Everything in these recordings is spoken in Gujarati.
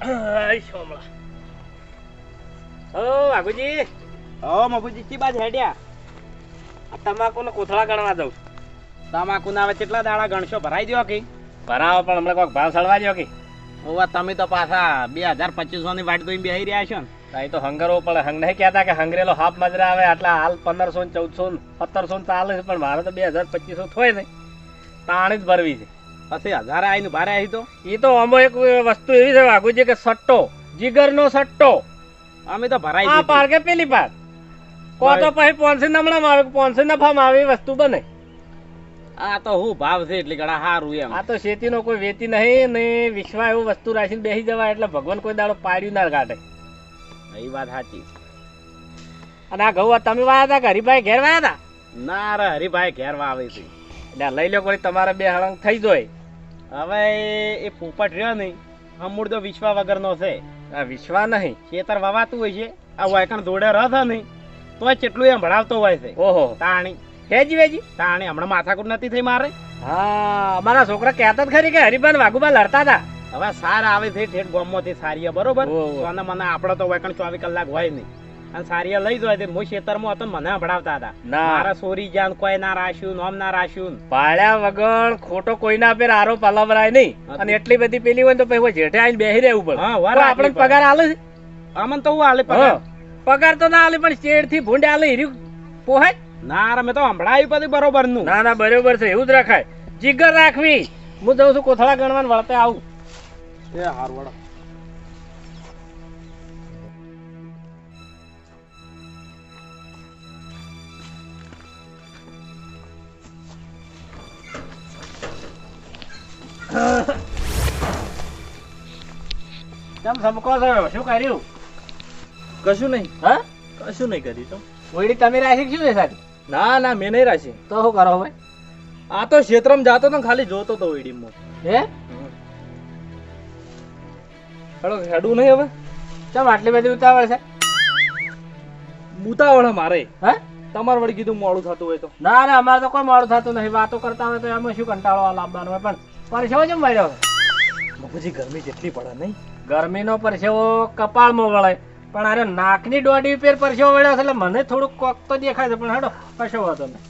સોમલા ઓ વાઘુજી. ઓ મફુજી ચી બાજ હેડ્યા? આ તમાકુને કોથળા ગણવા દઉં તમાકુ ના હવે કેટલા દાડા ગણશો? ભરાઈ દ્યો કે? ભરાવો પણ હમણાં કોઈક ભાવ સળવા દ્યો કે? ઓવા તમે તો પાછા બે હજાર પચીસો ની વાટ જોઈને બેહી રહ્યા છો ને. તો હંગરવો પણ હંગ નહીં કહેતા કે હંગરેલો હાફ મજરા આવે આટલા હાલ પંદરસો ને ચૌદસો ને સત્તરસો ને ચાલે છે પણ મારે તો બે હજાર પચીસો થોય નહીં. તાણી જ ભરવી છે. પછી હજાર આવીને ભારે આવી તો. એ તો અમે એક વસ્તુ એવી છે વાઘુજી કે સટ્ટો જીગરનો સટ્ટો. અમે તો ભરાઈ આ. પાર કે પેલી પાર? કો તો પછી પોનસી નમણામાં આવે પોનસી નફામાં આવે એ વસ્તુ બને. આ તો હું ભાવ છે એટલે ઘણા સારું એમ. આ તો શેતીનો કોઈ વેતી નહીં ને વિશ્વા એવું વસ્તુ રાખીને બેસી જવાય એટલે ભગવાન કોઈ દાડો પાડ્યું ના કાઢે. એ વાત સાચી. અને આ ઘઉં તમે વાયા હતા હરીભાઈ ઘેર વાયા હતા? ના રે હરીભાઈ ઘેર વાવે છે. એટલે લઈ લો કોઈ તમારે બે હળંગ થઈ જાય. હવે એ પોપટ રહ્યો નહીં. અમૂળ તો વિશ્વા વગરનો છે. આ વિશ્વા નહીં? ખેતર વવાતું હોય છે. આ વાયકણ દોડે રથ નહીં. તોય કેટલું એમ ભણાવતો હોય છે. ઓહો. તાણી. હેજી વેજી? તાણી હમણાં માથાકૂટ નથી થઈ મારે. હા અમારા છોકરા કહેતા જ ખરી કે હરીભાઈ વાઘુભા લડતા હતા. હવે સાર આવે છે ઠેઠ ગોમમાંથી સારી બરોબર? અને મને આપણે તો વાયકણ ચોવીસ કલાક હોય નહીં. અને સારીયા લઈ જાય હું ખેતરમાં હતો મને ભણાવતા હતા. મારા સોરી જાન કોઈ ના રાખ્યું નોમ ના રાખ્યું. પાળ્યા વગર ખોટો કોઈના પર આરોપ અલાવરાય નહીં. અને એટલી બધી પેલી હોય ને તો પછી જેઠે આવીને બેસી રહેવું પડે. હા, વાર તો રાખવી આપણે પગાર આલે છે? તો હું હાલે પગાર? પગાર તો ના આલે પણ શેડથી ભૂંડે આલે હિર્યું પોહાય? ના રે મેં તો હંભળાયું પછી બરોબરનું ના ના બરોબર છે એવું જ રખાય. જીગર રાખવી. હું જઉં છું કોથળા ગણવાને વળતે આવું. એ હાર વડો કેમ સમકો છો શું કર્યું? કશું નહીં. હા? કશું નહીં કર્યું તો. ઓઈડી તમે રાખી શું છે સાહેબ? ના ના મેં નહીં રાશી. તો શું કરો ભાઈ આ તો ક્ષેત્રમાં જાતો તો ખાલી જોતો તો ઈડીમાં હે? હેડો હેડું નહીં હવે. ચમ આટલી બધી ઉતાવળ છે? ઉતાવળ મારે. હે? તમાર વળી કીધું મોડું થતું હોય તો. ના ના અમારે તો કોઈ મોડું થતું નહીં વાતો કરતા હોય તો એમાં શું કંટાળો લાવવાનો હોય પણ. પરસેવો જેમ વાળ્યો બાપુજી ગરમી જેટલી પડે નહીં. ગરમીનો પરસેવો કપાળમાં વળે. પણ અરે નાકની દોઢી પેર પરસેવો વળ્યો એટલે મને થોડુંક કોક તો દેખાય છે, પણ હેડો કશો વાંધો નહીં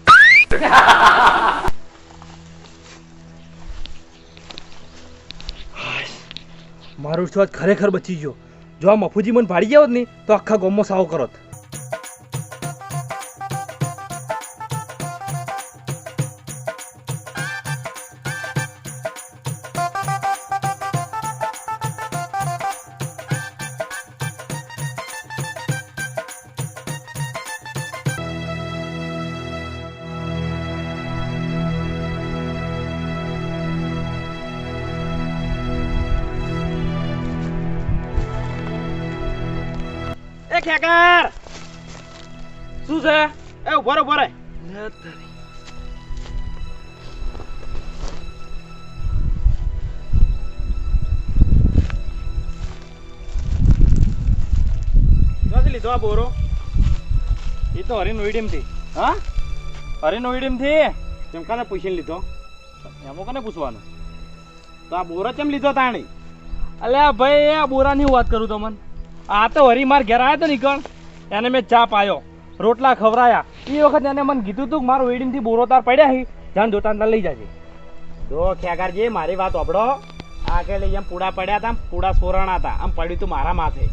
મારું સ્વાદ ખરેખર બચી ગયો. જો આ મફુજી મને ભાડી જાવ ને તો આખા ગોમો સાવ કરત ખેકર શું છે? એ ઊભો રે, ઊભો. લીધો આ બોરો? એ તો હરીનો થી હા? હરીનો થી કેમ કાને પૂછીને લીધો? એમાં કને પૂછવાનું? તો આ બોરો કેમ લીધો તાણી? અલ્યા ભાઈ આ બોરાની વાત કરું તમને? આ તો હરી માર ઘેર આવ્યો હતો નીકળ એને મેં ચા પાયો રોટલા ખવરાયા એ વખત એને મને કીધું તું કે મારો વેડિંગથી બોરો તાર પડ્યા હી જાણ જોતા લઈ જાય જો ખેગારજી મારી વાત અભડો આ કે એમ પૂડા પડ્યા હતા પૂડા સોરણા હતા આમ પડ્યું તું મારા માથે.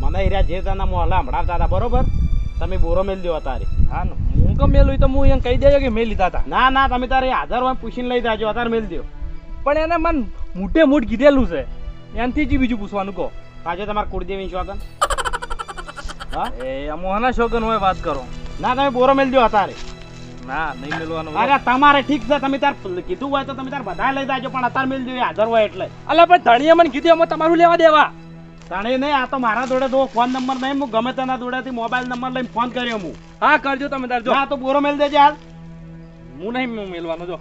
મને એરિયા જે તને મોહલા હંભળાવતા હતા બરોબર? તમે બોરો મેલ દો તારે હા હું કેમ મેલું તો હું એમ કહી દેજો કે મેં લીધા હતા ના ના તમે તારે હાજર હોય પૂછીને લઈ જાજો અત્યારે મેલ દો પણ એને મન મોટે મોટ કીધેલું છે. એનથી જ બીજું પૂછવાનું કહો. આજે તમારે કુળદેવી શોગન હા? એ મોહના શોગન હોય વાત કરો. ના તમે બોરો મેલ દો અત્યારે. ના નહીં મેલવાનું અરે તમારે ઠીક છે તમે તાર કીધું હોય તો તમે તાર બધા લઈ જાજો પણ અત્યારે મેલ દો હાજર હોય એટલે. અલે પણ ધણીએ મને કીધું અમે તમારું લેવા દેવા. તાણે નહીં આ તો મારા જોડે તો ફોન નંબર નહીં હું ગમે તેના જોડેથી મોબાઈલ નંબર લઈને ફોન કર્યો હું. હા કરજો તમે તાર જો. હા તો બોરો મેલ દેજે હાલ. હું નહીં મેલવાનો જો.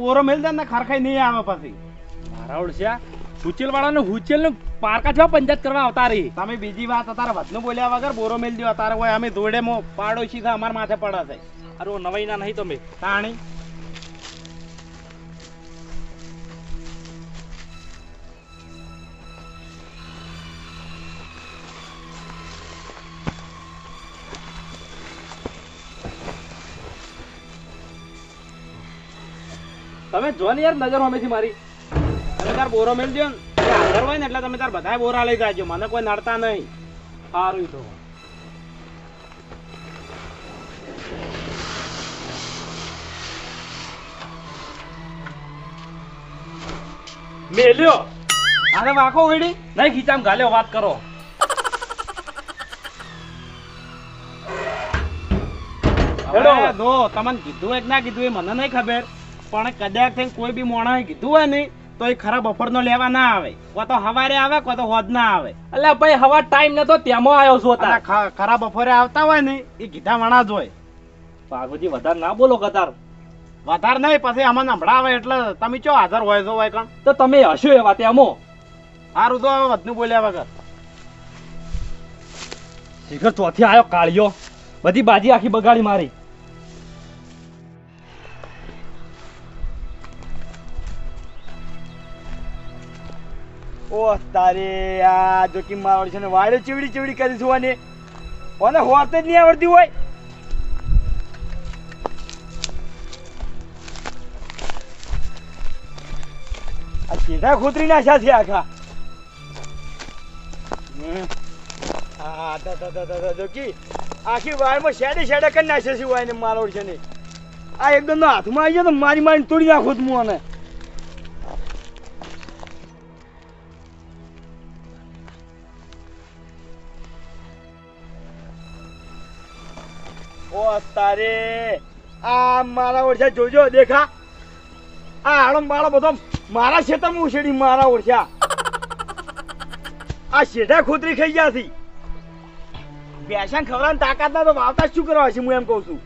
બોરો મેલ દે ને ખરખાઈ નહીં આવે પછી. મારા ઓળશ્યા હુચેલ વાળાને હુચેલનું પારકા છો પંચાયત કરવા અવતારી. તમે બીજી વાત અતારે વધનું બોલ્યા વગર બોરો મેલ દો અતારે હોય અમે જોડે મો પાડોશી છે અમાર માથે પડે છે. અરે નવાઈ ના નહીં તમે. તાણી. તમે જોન યાર નજર હમેથી મારી. તમે તાર બોરો મેલ દો ને. હાજર હોય ને એટલે તમે તાર બધા બોરા લઈ જાજો. મને કોઈ નડતા નહીં. સારું તો. મેલ્યો અરે વાકો વેડી. નહીં ખીચામ ગાલ્યો વાત કરો. તમને કીધું એક ના કીધું એ મને નહીં ખબર. પણ કદાચ કોઈ બી મોણા કીધું હોય ને તો એ ખરા બપોરનો લેવા ના આવે. કો તો હવારે આવે કો તો હોદ ના આવે. એટલે ભાઈ હવા ટાઈમ નતો તેમાં આવ્યો છો અને ખ- ખરા બપોરે આવતા હોય ને એ ગીધા વણા જ હોય. પાઘુજી વધારે ના બોલો કતાર. વધારે નહીં પછી અમને સંભળાવે એટલે તમે ચો હાજર હોય છો હોય કણ? તો તમે હશો એવા તેમાં સારું તો વધનું બોલ્યા વગર. શિખર ચોથી આવ્યો કાળિયો. બધી બાજી આખી બગાડી મારી. ઓ તારે આ જોકી મારવાડી છે ને વાડે ચીવડી ચીવડી કરી જોવાની ઓને હોત જ નહીં આવડતી હોય. આ સીધા ખોતરી નાખ્યા છે આખા. હા તા જોકી આખી વાયરમાં શેડે શેડે કરી નાખ્યા છે હોય ને છે ને આ એકદમ હાથમાં આવી જાય તો મારી મારી તોડી નાખો તું મને ઓ તારે આ મારા ઓરછા જોજો, દેખા. આ હાડો માળો બધો મારા ખેતરમાં ઉછેડી મારા ઓરછા. આ શેઠા ખોતરી ખાઈ ગયા હતી બેસાન ખવડાવવાની તાકાત ના તો વાવતા શું કરવા છે, હું એમ કહું છું.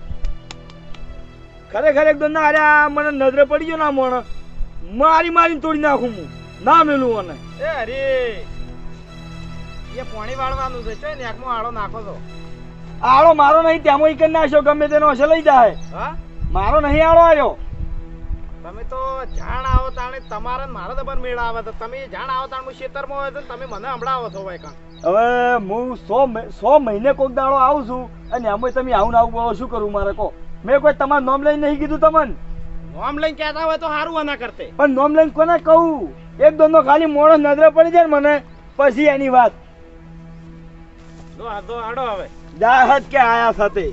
ખરેખર એકદમ ના, અરે આ મને નજરે પડી ગયો ના મણ. મારી મારીને તોડી નાખું હું. ના મેલું મને એ અરે એ પોણી વાળવાનું છે ને એકમાં આળો નાખો છો. આળો મારો નહીં ત્યાં હું કરી નાખ્યો ગમે તેનો હશે લઈ જાય. હા? મારો નહીં આળો આવ્યો તમે તો જાણ આવો તાણે તમારે મારા દબર મેળ આવે તો તમે જાણ આવો તાણ હું ખેતરમાં હોય તો તમે મને હમણાં છો ભાઈ કાં. હવે હું સો સો મહિને કોઈક દાડો આવું છું અને અમે તમે આવું આવું બોલો શું કરું મારે કહો? મેં કોઈ તમારું નામ લઈને નહીં કીધું તમને? નોમ લઈને કહેતા હોય તો સારું આના કરતે. પણ નામ લઈને કોને કહું? એક દોનો ખાલી મોણસ નજરે પડી જાય મને પછી એની વાત. જો આ તો આડો હવે. જાહત કે આયા સાથે.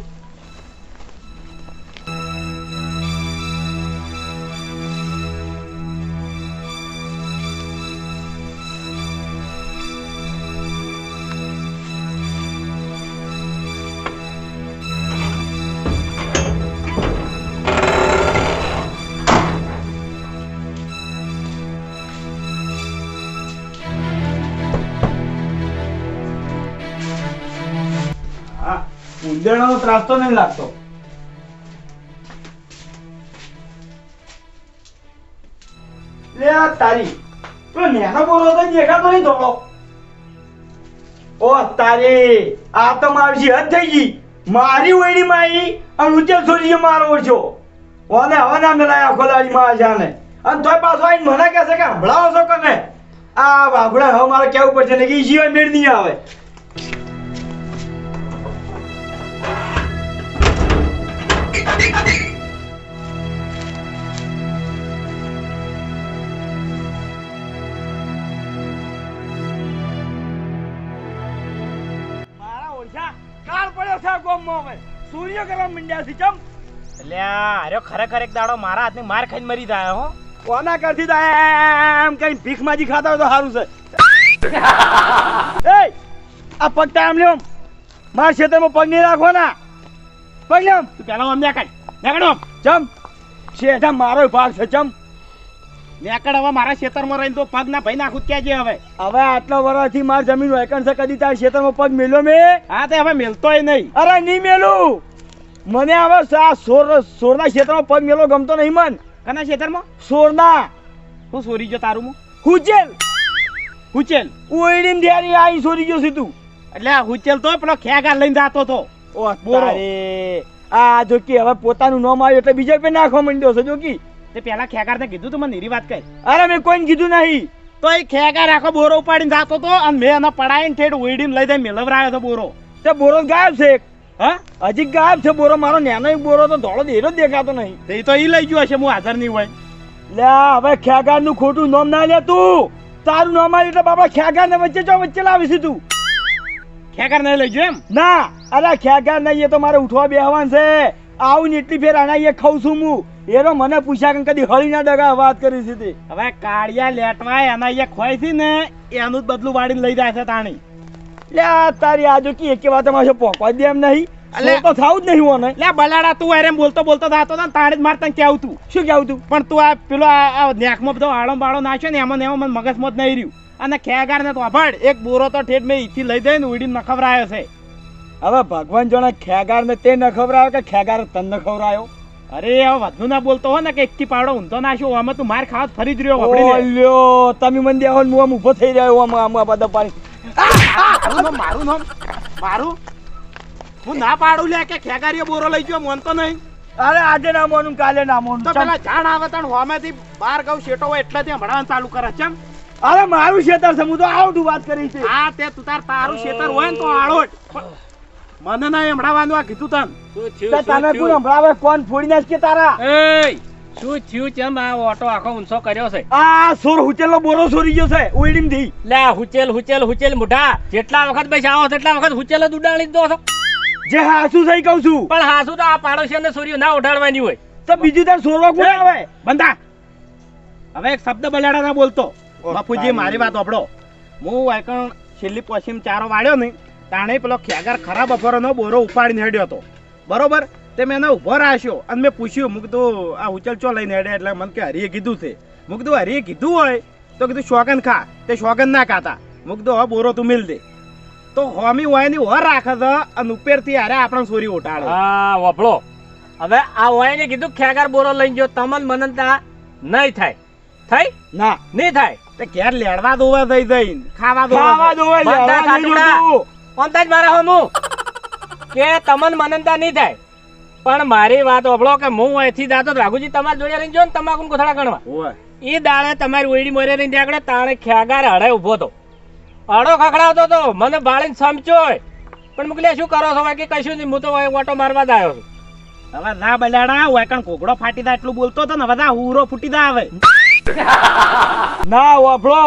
ઉંદેડાનો ત્રાસ તો નહીં લાગતો. લે આ તારી. પેલો નેનો બોલો તો દેખાતો નહીં થોડો ઓ તારી, આ તો મારી હદ થઈ ગઈ. મારી ઓયડી માઈ અને ઉજ્જલ છોડી મારો ઓછો ઓને હવે ના મેલાય આખો દાડી માં જાને અને તોય પાછો આઈને મને કહે કે હંભળાવો છો કને? આ બાબડા હવે મારે કેવું પડશે, ને કે જીવન મેળ નહીં આવે. સૂર્ય કરવા મંડ્યા છે ચમ. એટલે અરે ખરેખર એક દાડો મારા હાથની માર ખાઈને મરી જાય હો. કોના કરતી તા એમ કઈ ભીખ માજી ખાતા હોય તો સારું છે. એ આ પગ ટાઈમ આમ માર ખેતરમાં પગ નહીં રાખો ના પગ તું પેલા અમને કાઢ નેકડો ચમ. શેઠા મારો ભાગ છે ચમ. નેકડ હવે મારા ખેતરમાં રહીને તો પગ ના ભાઈ નાખું ક્યાં છે હવે? હવે આટલા વર્ષથી માર જમીન વેકણ છે કદી તારા ખેતરમાં પગ મેલ્યો મેં? હા તે હવે મેલતોય નહીં. અરે નહીં મેલું. મને હવે આ સોર સોરના ક્ષેત્રમાં પગ મેલો ગમતો નહીં મન. કના ક્ષેત્રમાં? સોરના. હું સોરી ગયો તારું હુચેલ. હુચેલ? ઓઈડીન ધ્યારી આઈ સોરી ગયો સીધું. એટલે હુચેલ તો પેલો ખેગાર લઈને જાતો તો ઓ. તારે. આ જોકી હવે પોતાનું નામ આવ્યું એટલે બીજા પે નાખવા માંડ્યો છે જોકી તે પેલા ખેગાર ને કીધું તું મને નીરી વાત કરી અરે મેં કોઈને કીધું નહીં. તો એ ખેગાર આખો બોરો ઉપાડીને જાતો તો અને મેં એને પડાઈને ઠેઠ ઓઈડીને લઈ જઈને મેલવરાયો તો બોરો. તે બોરો ગાયબ છે. હા? હજી ગાયબ છે બોરો. મારો નાનો બોરો તો ધોળો દેરો દેખાતો નહીં. તે તો એ લઈ ગયો હશે હું હાજર નહીં હોય. લે હવે ખેગારનું ખોટું નામ ના લે તું. તારું નામ આવ્યું એટલે બાબા ખેગાર ને વચ્ચે જો વચ્ચે લાવીશું તું. ખેકર નહીં લઈ ગયો એમ? ના અરે ખેગાર નહીં એ તો મારે ઉઠવા બેહવાન છે. આવું ને એટલી ફેર આના એ ખાઉં છું હું. એનો મને પૂછ્યા કે કદી હળી ના ડગા વાત કરી છે હવે કાળિયા લેટવાય એના એ ખોય છે ને એનું જ બદલું વાળીને લઈ જાય છે તાણી. લે આ તારી આજો કી એક વાતમાં પોકવા દે એમ નહીં. અલે. તો થાવું જ નહીં ઓને લે બલાડા તું અરે બોલતો બોલતો થતો ને તાણે જ માર તને કેવું તું. શું કેવું તું? પણ તું આ પેલો આ નેકમાં બધો આળો બાળો નાખ્યો ને એમાં એમાં મને મગજમાં જ નહીં રહ્યું. અને ખેગાર ને તો અભડ એક બોરો તો ઠેઠ મેં ઈથી લઈ જઈને ઉડીને નખવરાયો છે. હવે ભગવાન જોણે ખેગાર ને તે ન ખવડાવ્યો કે ખેગાર તન નખવરાયો? અરે હવે વધુ ના બોલતો હો ને કે એકથી પાડો ઊંધો નાખ્યો આમાં તું માર ખાવા ફરી જ રહ્યો. તમે મને ને હું આમ ઊભો થઈ રહ્યો આમ આમ બધા પાણી મારું નામ મારું નામ. મારું? હું ના પાડું લે કે ખેગારીઓ બોરો લઈ ગયો મોનતો નહીં. અરે આજે ના મોનું કાલે ના મોનું. તો પેલા જાણ આવે તણ હોમેથી બાર ગૌ શેટો હોય એટલે ત્યાં ભણાવવાનું ચાલુ કરે છે અરે મારું શેતર છે હું તો આવડું વાત કરી છે. હા તે તું તાર તારું શેતર હોય ને તો આળોટ મને ના હમણાવાનું આ કીધું તન. તને કોણ થયું કોણ ફોડી નાખ કે તારા? એય, શું થયું છે? આ ઓટો આખો ઊંચો કર્યો છે. આ સોર હુચેલો બોરો સોરી ગયો છે ઉડીમથી લે આ હુચેલ હુચેલ હુચેલ મુઢા. જેટલા વખત બેસાવો આવો તેટલા વખત હુચેલ જ ઉડાડી દો છો. જે હાસુ થઈ કહું છું. પણ હાસુ તો આ પાડોશીઓને સોરીઓ ના ઉઠાડવાની હોય. તો બીજું તાર સોરવા કોણ આવે? બંધા. હવે એક શબ્દ બલાડા ના બોલતો બાપુજી મારી વાત આપડો હું વાયકણ છેલ્લી પશ્ચિમ ચારો વાળ્યો ને તાણે પેલો ખ્યાગર ખરાબ અફરોનો બોરો ઉપાડીને હેડ્યો હતો. બરોબર? તે મેં એને ઊભો રાખ્યો અને મેં પૂછ્યું મું કીધું આ ઉચલ ચો લઈને હેડે? એટલે મને કે હરીએ કીધું છે. મું કીધું હરીએ કીધું હોય તો કીધું શોગન ખા. તે શોગન ના ખાતા. મું કીધું હવે બોરો તું મિલ દે. તો હોમી હોયની વર રાખે છે અને ઉપરથી હારે આપણે સોરી ઉઠાડે. હા વપળો હવે આ ઓયને કીધું ખેગાર બોરો લઈને જો તમને મનનતા નહીં થાય. થઈ? ના. નહીં થાય? તે ઘેર લેડવા દોવા થઈ દઈ ખાવા ખાવા દોવા લેડવા બધા ખાટુડા. ઓનતા જ મારા હોમું. કે તમન મનનતા નહીં થાય. પણ મારી વાત ઓભળો કે હું અહીંથી જાતો રાઘુજી તમારા જોડે રહીને જો ને તમાકુ કોથળા ગણવા. એ દાડે તમારી ઓયડી મરે રહીને ત્યાં તાણે ખ્યાગાર હડે ઊભો હતો. અડો ખખડાવતો હતો. મને બાળીને સમચોય પણ મુકલે શું કરો છો? કે કશું નહીં. હું તો ઓટો મારવા જ આવ્યો છું. હવે ના બલાડા હોય કારણ કોકડો ફાટી દા એટલું બોલતો હતો ને બધા હુરો ફૂટી દા આવે ના વાપરો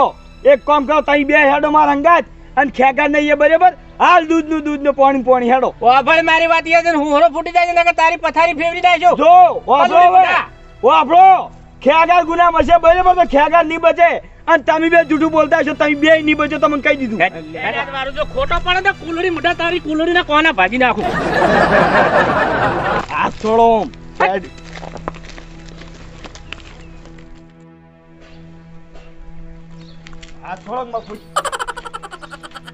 એક કામ કરો તઈ બે હેડો માર અંગાત અને ખેગા નહીં બરાબર? હાલ દૂધનું દૂધનું પાણી પાણી હેડો. વાફળ મારી વાત યાદ હું હરો ફૂટી જાય છે ને તારી પથારી ફેવરી જાય છો. જો પલડી હવે ખેગાર ગુનામ હશે બરાબર તો ખેગાર નહીં બચે. અને તમે બે જૂઠું બોલતા છો તમે બે નહીં બચો તમને કહી દીધું. મારું જો ખોટો પડે તો કુલડી મોટા તારી કુલડી ના કોના ભાજી નાખું? આ છોડો આ છોડો મફુજ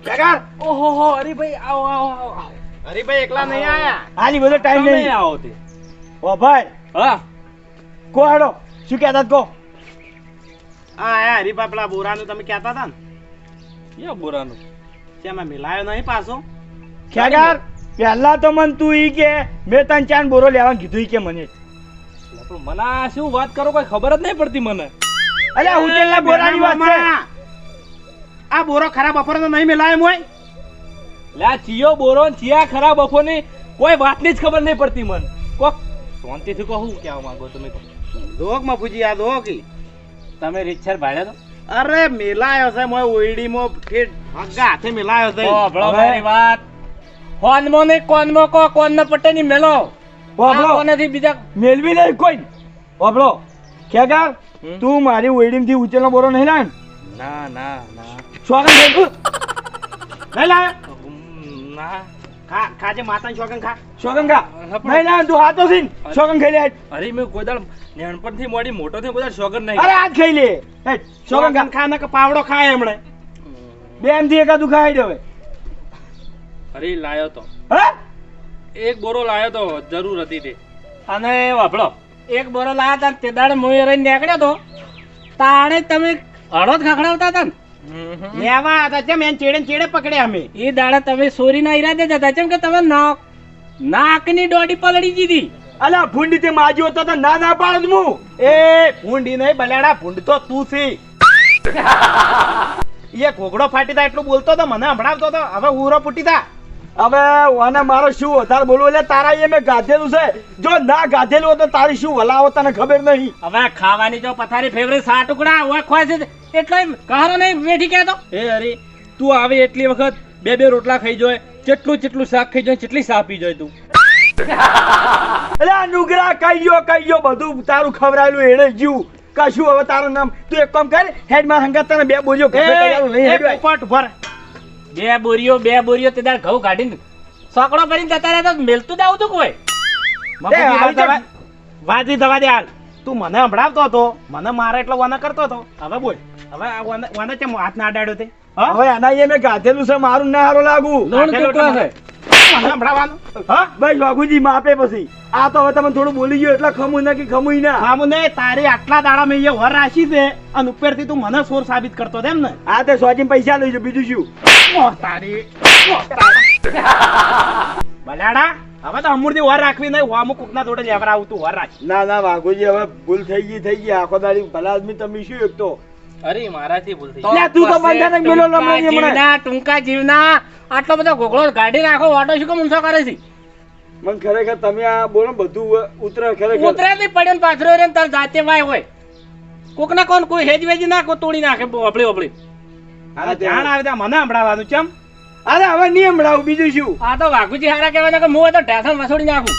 ખેગાર ઓહો હો હરીભાઈ આવો આવો આવો હરીભાઈ એકલા નહીં આયા? હાલી બધો ટાઈમ નહીં આવો તે. ઓ ભાઈ. હા. કો હેડો? શું કહેતા કો. હા આયા હરીભાઈ પેલા બોરાનું તમે કહેતા હતા ને? યા બોરાનું? શેમાં મિલાયો નહીં પાછો? ખેગાર પહેલા તો મન તું ઈ કે મેં તન ચાન બોરો લેવાનું કીધું ઈ કે મને. પણ મને શું વાત કરો કોઈ ખબર જ નહીં પડતી મને. અલ્યા હોટેલના બોરાની વાત છે. આ બોરો ખરાબ અફરનો નહીં મેલાય મોય લે ચિયો બોરો ને ચિયા ખરાબ બફોની કોઈ વાતની જ ખબર નહીં પડતી મને. કોક શાંતિથી કહું કેવા માંગો તમે ધોકમાં પૂજી આ ધોકી તમે રીતસર ભાડ્યા તો? અરે મેલાયો છે મોય ઓયડીમાં ઠેઠ હગા હાથે મેલાયો છે. હવે- મારી વાત. કોનમો ને કોનમો કો કોન પટ્ટે ની મેલો. આ કોનેથી બીજા મેલવી નહીં કોઈ. કે હમ? તું મારી વેડિંગથી ઉચેલનો બોરો નહીં લાવ ના ના ના. સ્વાગત છે નહીં લાયો ના. ખા ખાજે માતાની શોગન ખા. શોગન ખા. નહીં લાવ તું હાથો સીન. સ્વાગત ખાઈ લે અરે મેં કોઈ દાડ નાનપણથી મોડી મોટો થી કોઈ દાડ શોગર નહીં અરે આજ ખાઈ લે. શોગન ખા. ખા ને પાવડો ખાય હમણે બેનથી એકાદું ખાઈ દે હવે. અરે લાયો તો. હા? એક બોરો લાયો તો જરૂર હતી તે. અને વાપડો એક બોરો લાયા તા તે દાડે મોય રહીને નીકળ્યો તો. તાણે તમે હળો જ ખખડાવતા હતા ને. લેવા હતા જેમ એને ચેડે ને ચેડે પકડ્યા અમે. એ દાડા તમે સોરીના ઈરાદે જ હતા. કે તમે નાક નાકની દોડી પલડી દીધી. અલા ભૂંડી તે માજ્યો હતો તો ના ના પાડ હું એ ભૂંડી નહીં બલેડા ભૂંડ તો તું છે. એ ઘોઘડો ફાટી તા એટલું બોલતો તો મને સંભળાવતો તો. હવે ઉરો ફૂટી તા. હવે અને મારો શું વધારે બોલવું? એટલે તારા એ મેં ગાધેલું છે. જો ના ગાધેલું હોય તો તારી શું વલાવો તને ખબર નહીં. હવે ખાવાની જો પથારી ફેવરેટ સા ટુકડા ઓય ખવાય છે. એટલે કહારો નહીં બેઠી કહેતો એ અરે તું આવે એટલી વખત બે બે રોટલા ખાઈ જોય જેટલું જેટલું શાક ખાઈ જોય જેટલી સા પી જોય તું. એટલે આ નુગરા કઈ ગયો કઈ ગયો બધું તારું ખવરાયેલું એણે જીવ. કશું હવે તારું નામ તું એક કામ કર હેડમાં હંગાત તને બે બોલ્યો એ પોપટ ઊભો રહે. બે બોરીઓ બે બોરીઓ તે દાળ ઘઉં કાઢીને સોકડો ભરીને જતા રહ્યા તો મેલતું જ આવતું કોઈ? વાજી દવા દે હાલ. તું મને સંભળાવતો હતો. મને મારે એટલો વને કરતો હતો. હવે બોલ. હવે આ વને કેમ હાથ ના અડાડ્યો તે? હવે એના એ મેં ગાધેલું છે મારું ના હારો લાગુ. લોણ આટલો છે? વાઘુજી માપે પછી. આ તો હવે તમે થોડું બોલી ગયો એટલે ખમું ના કે ખમું ના. હા મને તારે આટલા દાડા મેં વર રાખી છે અને ઉપરથી તું મને સોર સાબિત કરતો હતો એમ ને? આ તે સોજીને પૈસા લઈ બીજું શું? તારી બલાડા હવે તો અમૂર્તિ વર રાખવી નહીં હું અમુક કોકના જોડે લેવરાવું તું વર રાખ. ના ના વાઘુજી હવે ભૂલ થઈ ગઈ થઈ ગઈ. આખો દાડી ભલા આદમી તમે શું એક તો? અરે મારાથી ભૂલ થઈ તું તો બંધાને મેલો લમણાં જીવના ટૂંકા જીવના. આટલો બધો ઘોઘળો કાઢી નાખો ઓટો શું કેમ ઊંચો કરે છે? મને ખરેખર તમે આ બોલો બધું ઉતરે ખરેખર. ઉતરે નહીં પડ્યો ને પાછળ રે તાર જાતે વાય હોય. કોક ના કોણ કોઈ હેજ વેજ ના કોઈ તોડી નાખે ઓપડી ઓપડી હવે ધ્યાન આવે ત્યાં મને સંભળાવવાનું ચમ? અરે હવે નહીં હમણાં બીજું શું? આ તો વાઘુજી હારા કહેવાય કે હું તો ઢેસણ વસોડી નાખું.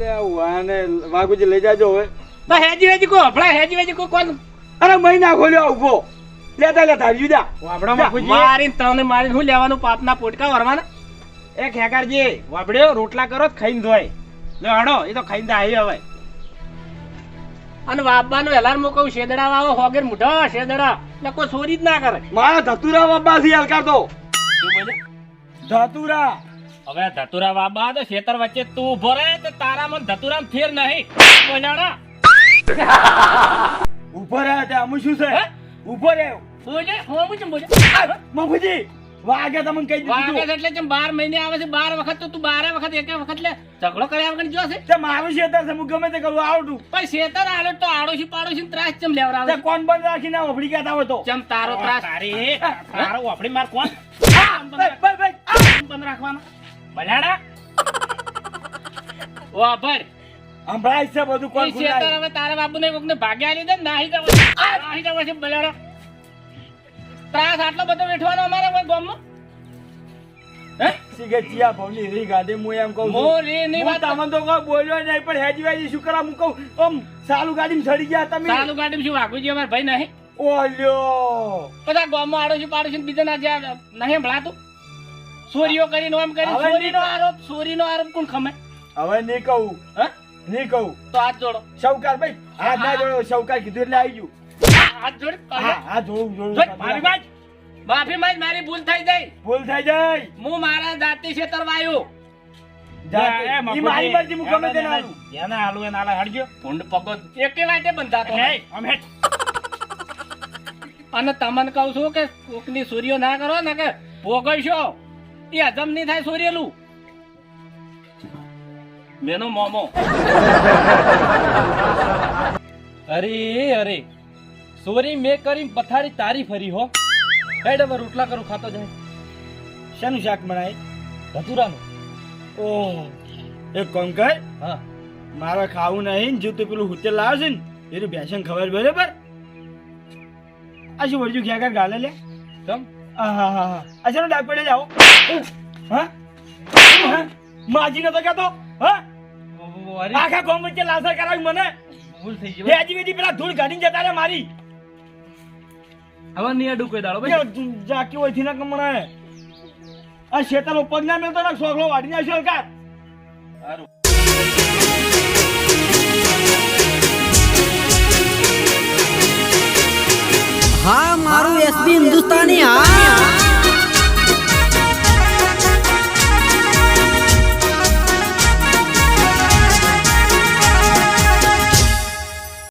લે વાને વાઘુજી લઈ જાજો હવે. તો હેજી વેજી કોઈ હફળા હેજી વેજી કોઈ કોણ? અરે મહિના ખોલ્યો ઊભો. લેતા લેતા જુદા વાપડો બાપુજી. મારીને તને મારી હું લેવાનું પાપના પોટકા વરવાના? એ ખેકારજી વાપડ્યો રોટલા કરો ખાઈને ધોય. લે હડો એ તો ખાઈને આવી હવે. અને વાપવાનો એલાર મોકવું શેદડા વાવો હોગેર મુઢા શેદડા. એટલે કોઈ ચોરી જ ના કરે. મારા ધતુરા બાબા થી હાલ તો ધતુરા. હવે ધતુરા બાબા તો ખેતર વચ્ચે તું ઊભો રહે તો તારા મન ધતુરામ ફેર નહીં. બોલાડા. ઊભો રહે તે અમુ શું છે? ઊભો રહે. બોલે હું પૂછું બોલે. મફુજી વાગે તમને કહી દીધું એટલે જેમ બાર મહિને આવે છે બાર વખત તો તું બારે વખત એક વખત લે. ઝઘડો કર્યા વગર જો છે. તે મારું શેતર છે હું ગમે તે કરું આવડું પણ શેતર આલો તો આડોશી પાડોશી ત્રાસ ચમ તે કોણ બંધ રાખીને વફડી ગયા હોય તો? ચમ તારો ત્રાસ. તારી તારો વાપડી માર કોણ. બંધ રાખવાનો. બલાડા વાહ ભાઈ. હમણાં છે બધું કોણ ઈ શેતર ખુલ્લાય? હવે તારા બાપુને કોકને ભાગ્યા લીધે નાહી જવા. નાહી જવા છે બલાડા. ત્રાસ આટલો બધો વેઠવાનો અમારે કોઈ ગામમાં? હે? શીખે ચિયા ભાવની રી ગાડી હું એમ કહું છું. રી ની વાત તમને તો કોઈ બોલ્યો નહીં પણ હેજી વેજી શું કરા હું કહું આમ સાલું ગાડીમાં સડી ગયા તમે? સાલુ ગાડી શું વાઘુજી અમાર ભાઈ નહીં. ઓલ્યો. બધા ગામમાં આડોશી પાડોશી બીજા ના જ્યાં નહીં ભણાતું ચોરીઓ કરીને એમ કરીને ચોરીનો આરોપ ચોરીનો આરોપ કોણ ખમે? હવે નહીં કહું હે? નહીં કહું. તો હાથ જોડો. શૌકાર ભાઈ હાથ ના જોડો શૌકાર કીધું એટલે આવી ગયું. હાથ જોડ હા હા જોડું જોડું મારી વાત. માફી માં મારી ભૂલ થઈ ગઈ. ભૂલ થઈ જાય હું મારા જાતિ ક્ષેત્ર વાયો અને તમને કહું છું કે કોકની સૂર્યો ના કરો ને કે ભોગવશો. એ હજમ નહીં થાય સૂર્યલું મેનો મોમો. અરે અરે. સોરી મેં કરી પથારી તારી ફરી હો. હેડ હવે રોટલા કરું ખાતો જાય. શેનું શાક બનાય ધતુરાનું ઓહ એ કામ કર. હા. મારે ખાવું નહીં જો તું પેલું હોટેલ લાવે છે ને એનું બેસન ખબર બરાબર? આ શું વળજુ ક્યાં ક્યાં ગાલે લે? તમ હા હા આ શાનો ડાક પડે જાઓ હા? હા? માજી નતો કહેતો હા? આખા ગામ વચ્ચે લાસર કરાવી મને. ભૂલ થઈ ગઈ વેજી વેજી પેલા ધૂળ કાઢીને જતા રે મારી. હવે નહીં અડું કોઈ દાડો ભાઈ. જાકી હોયથી ના કમણે આ શેતાનો પગ ના મેલતો ના સોગલો વાડી નાખ્યો કા સારું હા મારું એસબી હિન્દુસ્તાની હા.